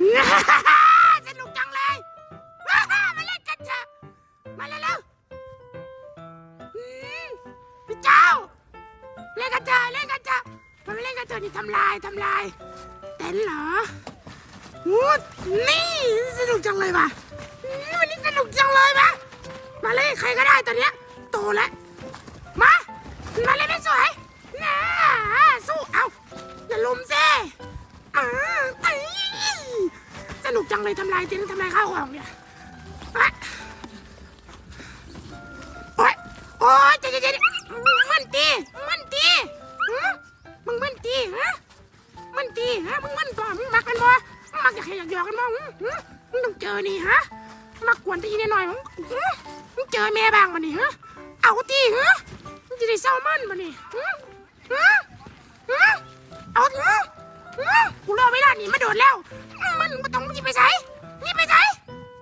สนุกจังเลย มาเล่นกันเถอะมาเร็วๆพี่เจ้า เล่นกันเถอะเล่นกันเถอะมาเล่นกันเถอะนี่ทำลายทำลายเต้นเหรอวูดนี่สนุกจังเลยว่ะอืมวันนี้สนุกจังเลยว่ะมาเล่นใครก็ได้ตอนเนี้ยโตแล้ว มา มาเล่นไม่สวย งเลยทำลายเต็นท์ทำลายข้าวของเนี่ยอะโอ๊ยโอ๊ยเจ๊เจ๊เจ๊มันตีมันตีมึงมันตีฮะมันตีฮะมึงมันบ่มึงมักกันบ่มึงมักอยากให้อยากหยอกกันบ่มึงต้องเจอนี่ฮะมากวนตีนิดหน่อยมึงมึงเจอแม่บ้างมานี่ฮะเอาตีฮะมึงจะได้เศร้ามันมานี่ฮะฮะเอาเถอะฮะกูรอไม่ได้หนีมาโดดแล้ว ไปใส่นี่ไปใส่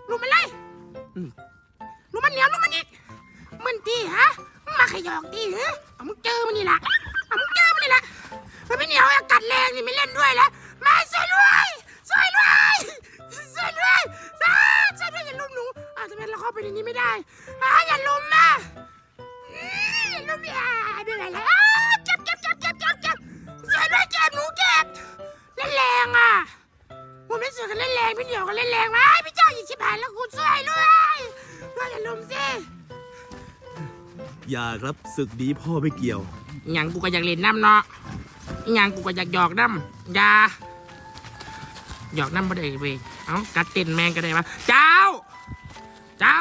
ลูกมันเลยอืมลูกมันเหนียวลูกมันอีกมันตีฮะมึงมาขยอกตีฮะเอามึงเจอมันนี่ละเอามึงเจอมันนี่ละมันไม่เหนียวอะกัดแรงนี่ไม่เล่นด้วยแล้วมาช่วยด้วยช่วยด้วยช่วยด้วยช่วยด้วยอย่าลุมหนูอาจจะเป็นเราเข้าไปในนี้ไม่ได้อ่าอย่าลุมนะลูกยาเหนื่อยแล้ว พี่เหนียวกันเล่นแรงไหมพี่เจ้าอย่าชิบหายแล้วกูช่วยด้วยด้วยอย่าลุมสิอย่าครับศึกนี้พ่อไม่เกี่ยว หยังกูก็อยากเล่นน้ำเนาะหยังกูก็อยากหยอกน้ำอยาหยอกน้ำบ่ได้เว้ยเอ้ากัดเต้นแมงก็ได้ปะเจ้า เจ้า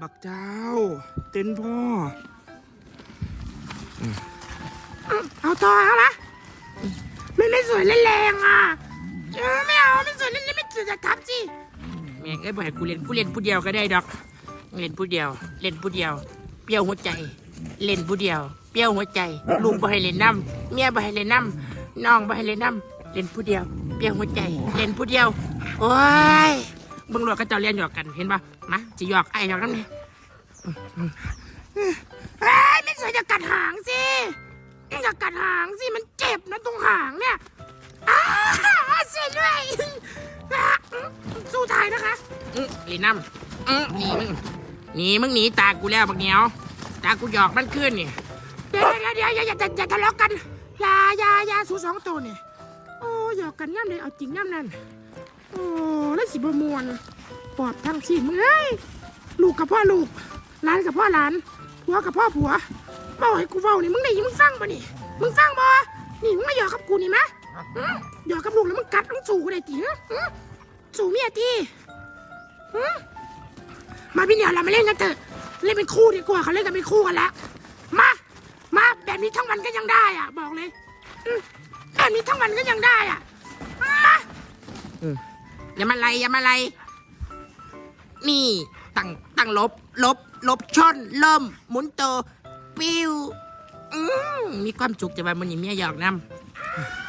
บักเจ้า เต้นพ่อ เอาต่อเอาละ สวยเล่นแรงอะเออไม่เอาไม่สวยเล่นเล่ไม่สวยจะทับสิแม่งไอ้ยบ่ให้กูเล่นกูเล่นผู้เดียวก็ได้ดอก เล่นผู้เดียว เล่นผู้เดียว เปรี้ยวหัวใจ เล่นผู้เดียว เปรี้ยวหัวใจลุงบ่ให้เล่นน้ำเมียบ่ให้เล่นน้ำน้องบ่ให้เล่นน้ำเล่นผู้เดียว เปรี้ยวหัวใจ เล่นผู้เดียว โอ้ยบึงหลวดก็จ้าเรียนหยอกกันเห็นปะมาจะหยอกไอ้หยอกน้ำนี่ย อืมเล่นน้ำอืมหนีมึงหนีมึงหนีตากูแล้วบักเหนียว ตากูหยอกมันขึ้นนี่เดี๋ยวเดี๋ยวเดี๋ยวอย่าอย่าอย่าอย่าทะเลาะกันอย่าอย่าอย่าสูสองตัวนี่โอ้หยอกกันย่ำเลยเอาจริงย่ำนั่นโอ้แล้วสิบมวนปอดทั้งสิ้นมึงเอ้ยลูกกับพ่อลูกหลานกับพ่อหลานผัวกับพ่อผัวเบ้าให้กูเบ้านี่มึงได้ยินมึงฟังปะนี่มึงฟังบ่นี่มึงมาหยอกกับกูนี่มะหึหยอกกับลูกแล้วมึงกัดมึงสู่กูได้ตีหึหึสู่เมียตีหึ มาพี่เหนียวเรามาเล่นกันเถอะเล่นเป็นคู่ดีกว่าเขาเล่นกันเป็นคู่กันแล้วมามาแบบนี้ทั้งวันก็ยังได้อะ บอกเลยอืมแบบนี้ทั้งวันก็ยังได้อะมาอย่ามาไล่อย่ามาไล่นี่ตั้งตั้งลบลบลบช่อนเริ่มหมุนโตวปิ้วอืมมีความจุกจะไปมันอย่างเมียหยอกน้ำ